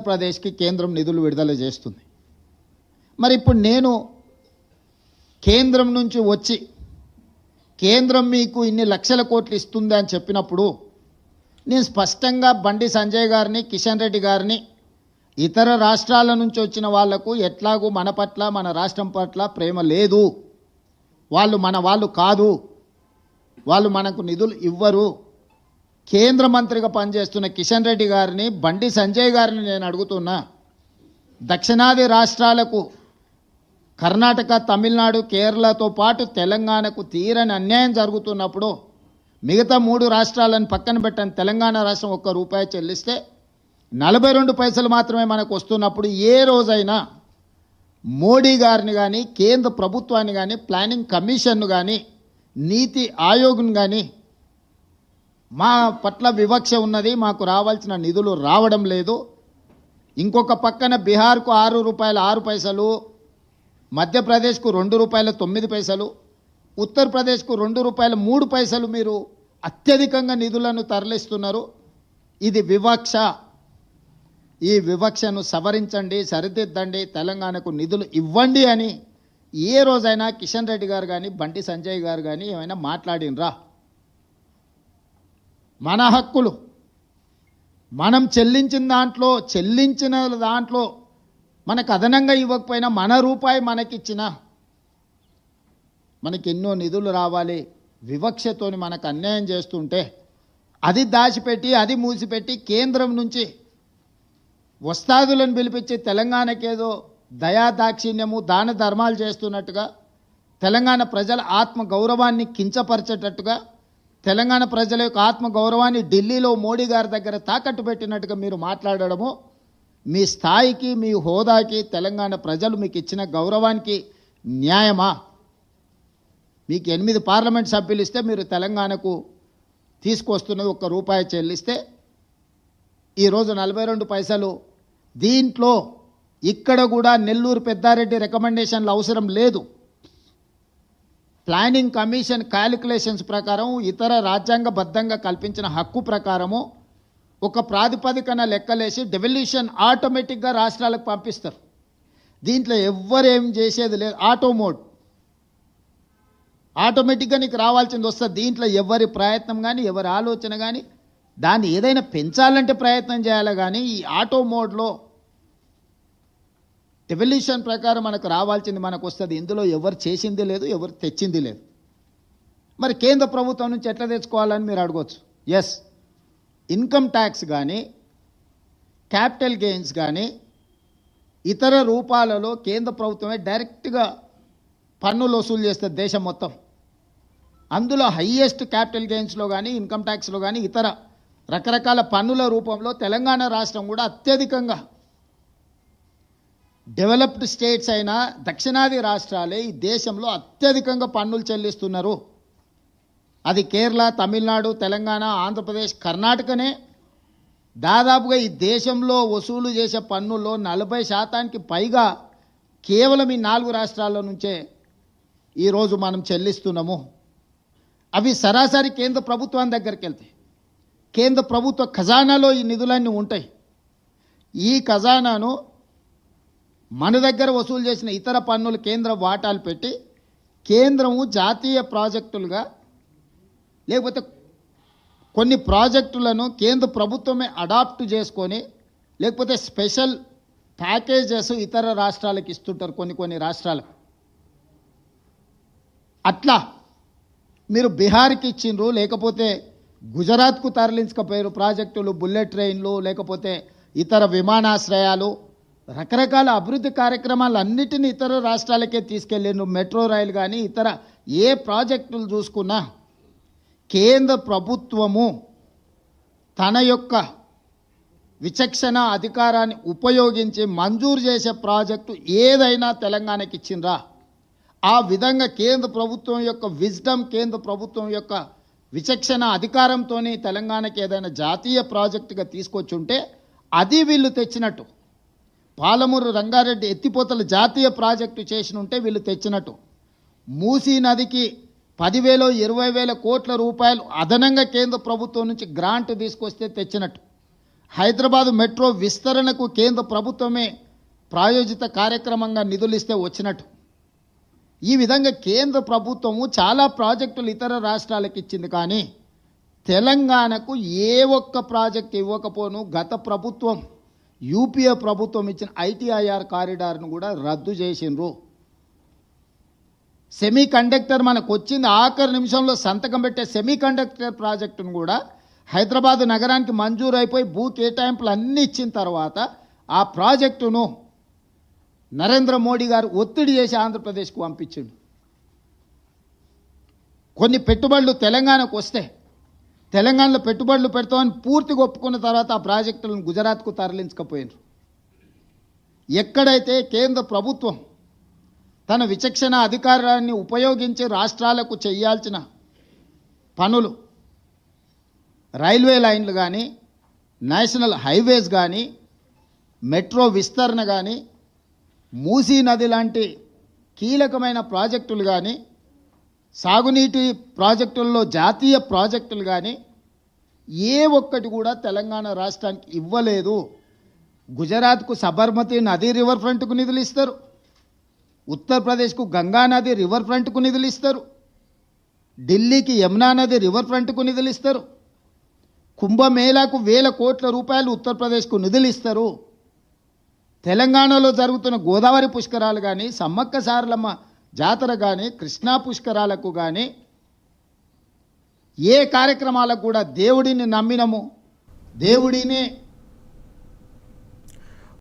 ఆంధ్రప్రదేశ్కి కేంద్రం నిధులు విడుదల చేస్తుంది. మరి ఇప్పుడు నేను కేంద్రం నుంచి వచ్చి కేంద్రం మీకు ఇన్ని లక్షల కోట్లు ఇస్తుంది అని చెప్పినప్పుడు నేను స్పష్టంగా బండి సంజయ్ గారిని కిషన్ రెడ్డి గారిని ఇతర రాష్ట్రాల నుంచి వచ్చిన వాళ్ళకు ఎట్లాగూ మన పట్ల మన రాష్ట్రం పట్ల ప్రేమ లేదు. వాళ్ళు మన వాళ్ళు కాదు. వాళ్ళు మనకు నిధులు ఇవ్వరు. కేంద్ర మంత్రిగా పనిచేస్తున్న కిషన్ రెడ్డి గారిని బండి సంజయ్ గారిని నేను అడుగుతున్నా. దక్షిణాది రాష్ట్రాలకు కర్ణాటక తమిళనాడు కేరళతో పాటు తెలంగాణకు తీరని అన్యాయం జరుగుతున్నప్పుడు మిగతా మూడు రాష్ట్రాలను పక్కన పెట్టని తెలంగాణ రాష్ట్రం ఒక్క రూపాయి చెల్లిస్తే నలభై రెండు పైసలు మాత్రమే మనకు వస్తున్నప్పుడు ఏ రోజైనా మోడీ గారిని కానీ కేంద్ర ప్రభుత్వాన్ని కానీ ప్లానింగ్ కమిషన్ను కానీ నీతి ఆయోగ్ను కానీ మా పట్ల వివక్ష ఉన్నది మాకు రావాల్సిన నిధులు రావడం లేదు. ఇంకొక పక్కన బీహార్కు ఆరు రూపాయల ఆరు పైసలు మధ్యప్రదేశ్కు రెండు రూపాయల తొమ్మిది పైసలు ఉత్తరప్రదేశ్కు రెండు రూపాయల మూడు పైసలు మీరు అత్యధికంగా నిధులను తరలిస్తున్నారు. ఇది వివక్ష. ఈ వివక్షను సవరించండి సరిదిద్దండి తెలంగాణకు నిధులు ఇవ్వండి అని ఏ రోజైనా కిషన్ రెడ్డి గారు కానీ బండి సంజయ్ గారు కానీ ఏమైనా మాట్లాడినరా? మన హక్కులు. మనం చెల్లించిన దాంట్లో చెల్లించిన దాంట్లో మనకు అదనంగా ఇవ్వకపోయినా మన రూపాయి మనకిచ్చిన మనకి ఎన్నో నిధులు రావాలి. వివక్షతోని మనకు అన్యాయం చేస్తుంటే అది దాచిపెట్టి అది మూసిపెట్టి కేంద్రం నుంచి వస్తాదులను పిలిపించి తెలంగాణకేదో దయా దాక్షిణ్యము దాన ధర్మాలు చేస్తున్నట్టుగా తెలంగాణ ప్రజల ఆత్మ గౌరవాన్ని కించపరిచేటట్టుగా తెలంగాణ ప్రజల యొక్క ఆత్మ గౌరవాన్ని ఢిల్లీలో మోడీ గారి దగ్గర తాకట్టు పెట్టినట్టుగా మీరు మాట్లాడడము మీ స్థాయికి మీ హోదాకి తెలంగాణ ప్రజలు మీకు ఇచ్చిన గౌరవానికి న్యాయమా? మీకు ఎనిమిది పార్లమెంట్ సభ్యులు ఇస్తే మీరు తెలంగాణకు తీసుకొస్తున్నది ఒక్క రూపాయి చెల్లిస్తే ఈరోజు నలభై రెండు పైసలు. దీంట్లో ఇక్కడ కూడా నెల్లూరు పెద్దారెడ్డి రికమెండేషన్లు అవసరం లేదు. ప్లానింగ్ కమిషన్ క్యాలిక్యులేషన్స్ ప్రకారం ఇతర రాజ్యాంగబద్ధంగా కల్పించిన హక్కు ప్రకారము ఒక ప్రాతిపదికన లెక్కలేసి డెవల్యూషన్ ఆటోమేటిక్గా రాష్ట్రాలకు పంపిస్తారు. దీంట్లో ఎవ్వరేం చేసేది లేదు. ఆటో మోడ్ ఆటోమేటిక్గా నీకు రావాల్సింది వస్తుంది. దీంట్లో ఎవరి ప్రయత్నం కానీ ఎవరి ఆలోచన కానీ దాన్ని ఏదైనా పెంచాలంటే ప్రయత్నం చేయాలి కానీ ఈ ఆటో మోడ్లో రెవల్యూషన్ ప్రకారం మనకు రావాల్సింది మనకు వస్తుంది. ఇందులో ఎవరు చేసింది లేదు ఎవరు తెచ్చింది లేదు. మరి కేంద్ర ప్రభుత్వం నుంచి ఎట్లా తెచ్చుకోవాలని మీరు అడగవచ్చు ఎస్ ఇన్కమ్ ట్యాక్స్ కానీ క్యాపిటల్ గెయిన్స్ కానీ ఇతర రూపాలలో కేంద్ర ప్రభుత్వమే డైరెక్ట్గా పన్నులు వసూలు చేస్తుంది దేశం మొత్తం. అందులో హయ్యెస్ట్ క్యాపిటల్ గెయిన్స్లో కానీ ఇన్కమ్ ట్యాక్స్లో కానీ ఇతర రకరకాల పన్నుల రూపంలో తెలంగాణ రాష్ట్రం కూడా అత్యధికంగా డెవలప్డ్ స్టేట్స్ అయిన దక్షిణాది రాష్ట్రాలే ఈ దేశంలో అత్యధికంగా పన్నులు చెల్లిస్తున్నారు. అది కేరళ తమిళనాడు తెలంగాణ ఆంధ్రప్రదేశ్ కర్ణాటకనే. దాదాపుగా ఈ దేశంలో వసూలు చేసే పన్నుల్లో నలభై శాతానికి పైగా కేవలం ఈ నాలుగు రాష్ట్రాల నుంచే ఈరోజు మనం చెల్లిస్తున్నాము. అవి సరాసరి కేంద్ర ప్రభుత్వం దగ్గరికి వెళ్తాయి కేంద్ర ప్రభుత్వ ఖజానాలో ఈ నిధులన్నీ ఉంటాయి. ఈ ఖజానాను మన దగ్గర వసూలు చేసిన ఇతర పన్నులు కేంద్ర వాటాలు పెట్టి కేంద్రము జాతీయ ప్రాజెక్టులుగా లేకపోతే కొన్ని ప్రాజెక్టులను కేంద్ర ప్రభుత్వమే అడాప్ట్ చేసుకొని లేకపోతే స్పెషల్ ప్యాకేజెస్ ఇతర రాష్ట్రాలకు ఇస్తుంటారు కొన్ని కొన్ని రాష్ట్రాలకు. అట్లా మీరు బీహార్కి ఇచ్చిండ్రు లేకపోతే గుజరాత్కు తరలించకపోయారు ప్రాజెక్టులు బుల్లెట్ ట్రైన్లు లేకపోతే ఇతర విమానాశ్రయాలు రకరకాల అభివృద్ధి కార్యక్రమాలు అన్నిటిని ఇతర రాష్ట్రాలకే తీసుకెళ్ళిండ్రు. మెట్రో రైలు కానీ ఇతర ఏ ప్రాజెక్టులు చూసుకున్నా కేంద్ర ప్రభుత్వము తన యొక్క విచక్షణ అధికారాన్ని ఉపయోగించి మంజూరు చేసే ప్రాజెక్టు ఏదైనా తెలంగాణకి ఇచ్చిండ్రా? ఆ విధంగా కేంద్ర ప్రభుత్వం యొక్క విజ్డమ్ కేంద్ర ప్రభుత్వం యొక్క విచక్షణ అధికారంతో తెలంగాణకి ఏదైనా జాతీయ ప్రాజెక్టుగా తీసుకొచ్చుంటే అది వీళ్ళు తెచ్చినట్టు. పాలమూరు రంగారెడ్డి ఎత్తిపోతల జాతీయ ప్రాజెక్టు చేసిన ఉంటే వీళ్ళు తెచ్చినట్టు. మూసీ నదికి పదివేలు ఇరవై వేల కోట్ల రూపాయలు అదనంగా కేంద్ర ప్రభుత్వం నుంచి గ్రాంట్ తీసుకొస్తే తెచ్చినట్టు. హైదరాబాద్ మెట్రో విస్తరణకు కేంద్ర ప్రభుత్వమే ప్రాయోజిత కార్యక్రమంగా నిధులు ఇస్తే వచ్చినట్టు. ఈ విధంగా కేంద్ర ప్రభుత్వము చాలా ప్రాజెక్టులు ఇతర రాష్ట్రాలకు ఇచ్చింది కానీ తెలంగాణకు ఏ ఒక్క ప్రాజెక్ట్ ఇవ్వకపోను. గత ప్రభుత్వం యూపీఏ ప్రభుత్వం ఇచ్చిన ఐటీఐఆర్ కారిడార్ను కూడా రద్దు చేసిండ్రు. సెమీ కండక్టర్ మనకు వచ్చింది ఆఖరి నిమిషంలో సంతకం పెట్టే సెమీ కండక్టర్ ప్రాజెక్టును కూడా హైదరాబాద్ నగరానికి మంజూరైపోయి భూ కేటాయింపులు అన్నీ ఇచ్చిన తర్వాత ఆ ప్రాజెక్టును నరేంద్ర మోడీ గారు ఒత్తిడి చేసి ఆంధ్రప్రదేశ్కు పంపించిండు. కొన్ని పెట్టుబడులు తెలంగాణకు వస్తే తెలంగాణలో పెట్టుబడులు పెడతామని పూర్తిగా ఒప్పుకున్న తర్వాత ఆ ప్రాజెక్టులను గుజరాత్కు తరలించకపోయినారు. ఎక్కడైతే కేంద్ర ప్రభుత్వం తన విచక్షణ అధికారాన్ని ఉపయోగించి రాష్ట్రాలకు చేయాల్సిన పనులు రైల్వే లైన్లు కానీ నేషనల్ హైవేస్ కానీ మెట్రో విస్తరణ కానీ మూసీ నది లాంటి కీలకమైన ప్రాజెక్టులు కానీ సాగునీటి ప్రాజెక్టుల్లో జాతీయ ప్రాజెక్టులు కానీ ఏ ఒక్కటి కూడా తెలంగాణ రాష్ట్రానికి ఇవ్వలేదు. గుజరాత్కు సబర్మతి నది రివర్ ఫ్రంట్కు నిధులు ఇస్తారు. ఉత్తరప్రదేశ్కు గంగా నది రివర్ ఫ్రంట్కు నిధులు ఇస్తారు. ఢిల్లీకి యమునా నది రివర్ ఫ్రంట్కు నిధులు ఇస్తారు. కుంభమేళాకు వేల కోట్ల రూపాయలు ఉత్తరప్రదేశ్కు నిధులు ఇస్తారు. తెలంగాణలో జరుగుతున్న గోదావరి పుష్కరాలు కానీ సమ్మక్క సారలమ్మ జాతర కానీ కృష్ణా పుష్కరాలకు కానీ ఏ కార్యక్రమాలకు కూడా దేవుడిని నమ్మినము. దేవుడినే